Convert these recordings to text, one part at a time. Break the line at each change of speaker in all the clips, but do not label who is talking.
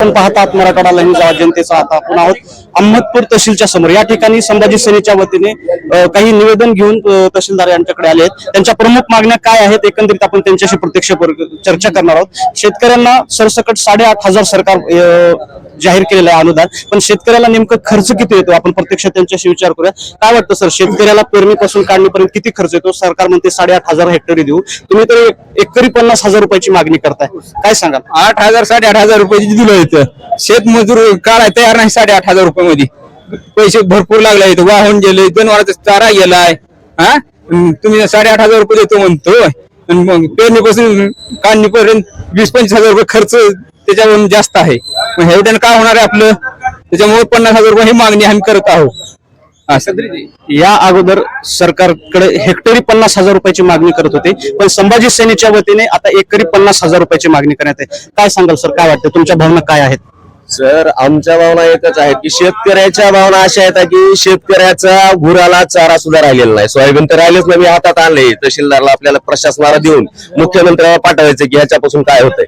आपण पाहतात मराठवाडा लहिंग जनतेचा आता आपण आहोत. अहमदपूर तहसीलच्या समोर. या ठिकाणी संभाजी सेनेच्या वतीने काही निवेदन घेऊन तहसीलदार यांच्याकडे आले आहेत. त्यांच्या प्रमुख मागण्या काय आहेत एकंदरीत आपण त्यांच्याशी प्रत्यक्ष चर्चा करणार आहोत. शेतकऱ्यांना सरसकट साडेआठ हजार सरकार जाहीर केलेलं आहे अनुदान. पण शेतकऱ्याला नेमकं खर्च किती येतो? आपण प्रत्यक्ष त्यांच्याशी विचार करूया. काय वाटतं सर? शेतकऱ्याला पेरणीपासून काढणीपर्यंत किती खर्च येतो? सरकार म्हणते साडेआठ हजार हेक्टरी देऊ. तुम्ही तर एक- एकरी पन्नास हजार रुपयाची मागणी करताय. काय सांगाल?
आठ हजार साडेआठ हजार रुपयाची दिलं इथं. शेतमजूर काढाय तयार नाही साडेआठ हजार रुपयामध्ये. पैसे भरपूर लागले इथं वाहून गेले जनावरांचा चारा गेलाय. हा? तुम्ही साडेआठ हजार रुपये देतो म्हणतो. आणि मग पेरणीपासून काढणीपर्यंत वीस पंचवीस हजार रुपये खर्च त्याच्यावरून जास्त आहे. मग एवढ्यानं काय होणार आहे आपलं? त्याच्यामुळे पन्नास हजार रुपये ही मागणी आम्ही करत आहोत.
या अगोदर सरकारकडे हेक्टरी पन्नास हजार रुपयाची मागणी करत होते. पण संभाजी सेनेच्या वतीने आता एकरी पन्नास हजार रुपयाची मागणी करण्यात आहे. काय सांगाल सर? काय वाटतं? तुमच्या भावना काय आहेत?
सर आमच्या भावना एकच आहेत की शेतकऱ्याच्या भावना अशा आहेत की शेतकऱ्याचा गुराला चारा सुद्धा राहिलेला नाही. सोयाबीन तर राहिलेच नाही मी हातात आणले तहसीलदारला आपल्याला प्रशासनाला देऊन मुख्यमंत्र्याला पाठवायचं की ह्याच्यापासून काय होतंय.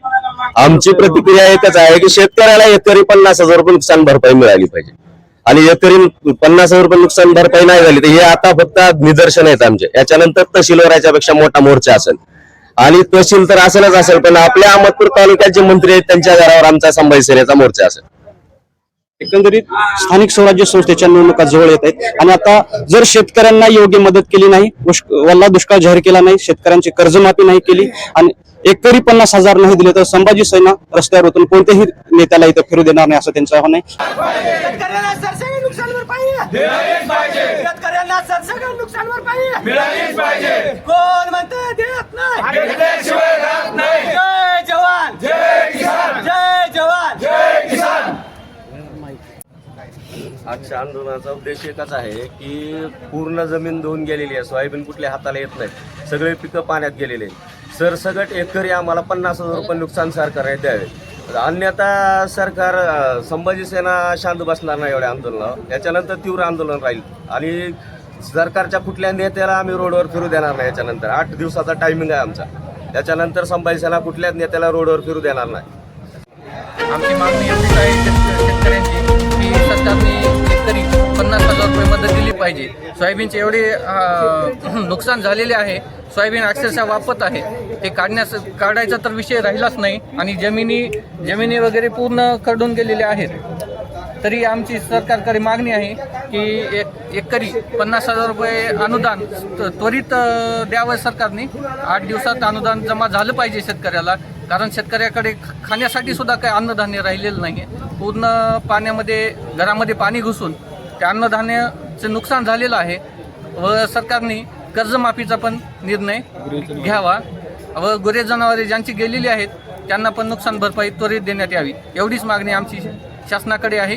आमची प्रतिक्रिया एकच आहे की शेतकऱ्याला एकरी पन्नास हजार रुपये नुकसान भरपाई मिळाली पाहिजे. आणि एकरी पन्नास हजार रुपये नुकसान भरपाई नाही झाली तर हे आता फक्त निदर्शन आहेत आमचे. याच्यानंतर तहसीलवर याच्यापेक्षा मोठा मोर्चा असेल. आणि तहसील तर असेलच असेल पण आपल्या अहमदपूर तालुक्यात जे मंत्री आहेत त्यांच्या घरावर आमचा संभाजी सेनेचा मोर्चा असेल.
एकंदरीत स्थानिक स्वराज्य संस्थेच्या निवडणुका जवळ येत आहेत. आणि आता जर शेतकऱ्यांना योग्य मदत केली नाही वल्ला दुष्काळ जाहीर केला नाही शेतकऱ्यांची कर्जमाफी नाही केली आणि एकरी पन्नास हजार नाही दिले तर संभाजी सेना रस्त्यावर उतरून कोणत्याही नेत्याला इथं फिरू देणार नाही असं त्यांचं आव्हान आहे
शेतकऱ्यांना सरसकट नुकसान भरपाई शेतकऱ्यांना सरसकट नुकसान भरपाई कोण म्हणतं देत नाही जय जवान जय किसान जय जवान
आजच्या आंदोलनाचा उद्देश एकच आहे की पूर्ण जमीन धुवून गेलेली आहे. सोयाबीन कुठल्या हाताला येत नाही. सगळे पिकं पाण्यात गेलेले आहेत. सरसगट एकरी आम्हाला पन्नास हजार रुपये नुकसान सरकार द्यावे. अन्यथा सरकार संभाजी सेना शांत बसणार नाही एवढ्या आंदोलनावर. त्याच्यानंतर तीव्र आंदोलन राहील. आणि सरकारच्या कुठल्या नेत्याला आम्ही रोडवर फिरू देणार नाही याच्यानंतर. आठ दिवसाचा टायमिंग आहे आमचा. त्याच्यानंतर संभाजी सेना कुठल्याच नेत्याला रोडवर फिरू देणार नाही.
आमची मागणी एवढीच आहे पाहिजे. सोयाबीनचे एवढे नुकसान झालेले आहे. सोयाबीन अक्षरशः वापत आहे. ते काढण्यास काढायचा तर विषय राहिलाच नाही आणि जमिनी जमिनी वगैरे पूर्ण खरडून गेलेल्या आहेत. तरी आमची सरकारकडे मागणी आहे की एक एकरी पन्नास हजार रुपये अनुदान त- त्वरित द्यावं सरकारने. आठ दिवसात अनुदान जमा झालं पाहिजे शेतकऱ्याला. कारण शेतकऱ्याकडे खाण्यासाठी सुद्धा काही अन्नधान्य राहिलेलं नाही पूर्ण पाण्यामध्ये घरामध्ये पाणी घुसून ते अन्नधान्य चे नुकसान झालेलं आहे व सरकारने कर्जमाफीचा पण निर्णय घ्यावा व गुरे जनावरे ज्यांची गेलेली आहेत त्यांना पण नुकसान भरपाई त्वरित देण्यात यावी. एवढीच मागणी आमची शासनाकडे आहे.